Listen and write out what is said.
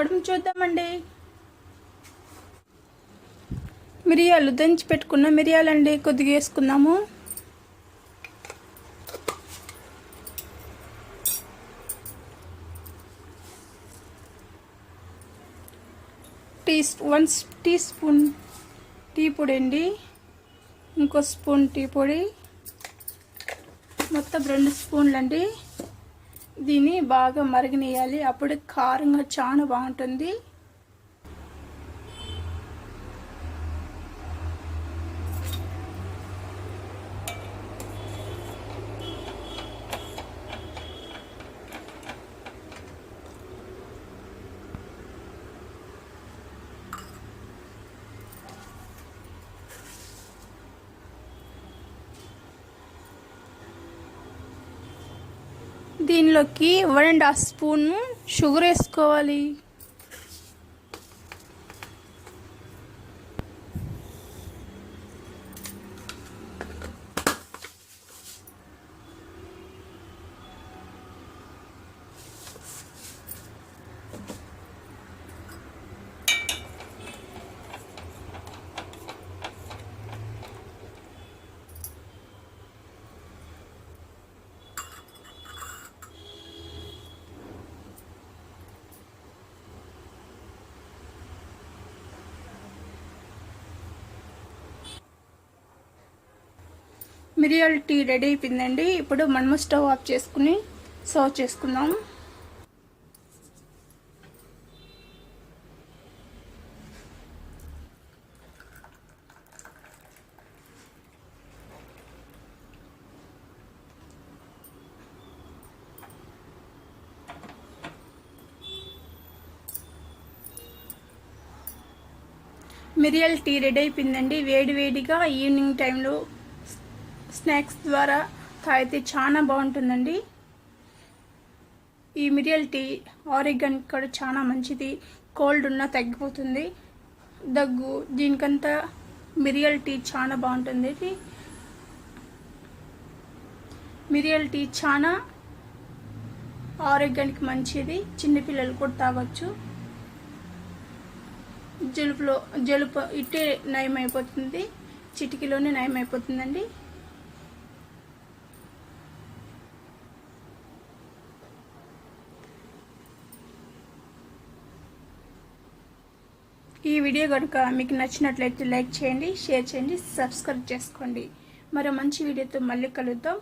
చేసుకోవడం చూద్దామండి. మిరియాలు దంచి పెట్టుకున్న మిరియాలండి కొద్దిగా వేసుకుందాము. Tea one teaspoon tea పొడి అండి. ఇంకో స్పూన్ టీ పొడి. మొత్తం రెండు స్పూన్లు అండి దీన్ని బాగా మరగనియాలి. అప్పుడు కారంగా చాలా బాగుంటుంది. దీనిలోకి one and half spoon sugar వేసుకోవాలి. మిరియల్ టీ రెడీ అయిపోయిందండి. ఇప్పుడు మనము స్టవ్ ఆఫ్ చేసుకుని సర్వ్ చేసుకుందాం. మిరియల్ టీ రెడీ అయిపోయిందండి. వేడి వేడిగా ఈవినింగ్ టైంలో స్నాక్స్ ద్వారా తాగితే చాలా బాగుంటుందండి. ఈ మిరియల్ టీ ఆరోగ్యానికి కూడా చాలా మంచిది. కోల్డ్ ఉన్నా తగ్గిపోతుంది. దగ్గు దీనికంతా మిరియల్ టీ చాలా బాగుంటుంది. మిరియల్ టీ చాలా ఆరోగ్యానికి మంచిది. చిన్నపిల్లలు కూడా తాగొచ్చు. జలుపులో జలుపు ఇట్టే నయం అయిపోతుంది చిటికీలోనే నయం అయిపోతుందండి ఈ వీడియో కనుక మీకు నచ్చినట్లయితే లైక్ చేయండి షేర్ చేయండి సబ్స్క్రైబ్ చేసుకోండి. మరో మంచి వీడియోతో మళ్ళీ కలుద్దాం.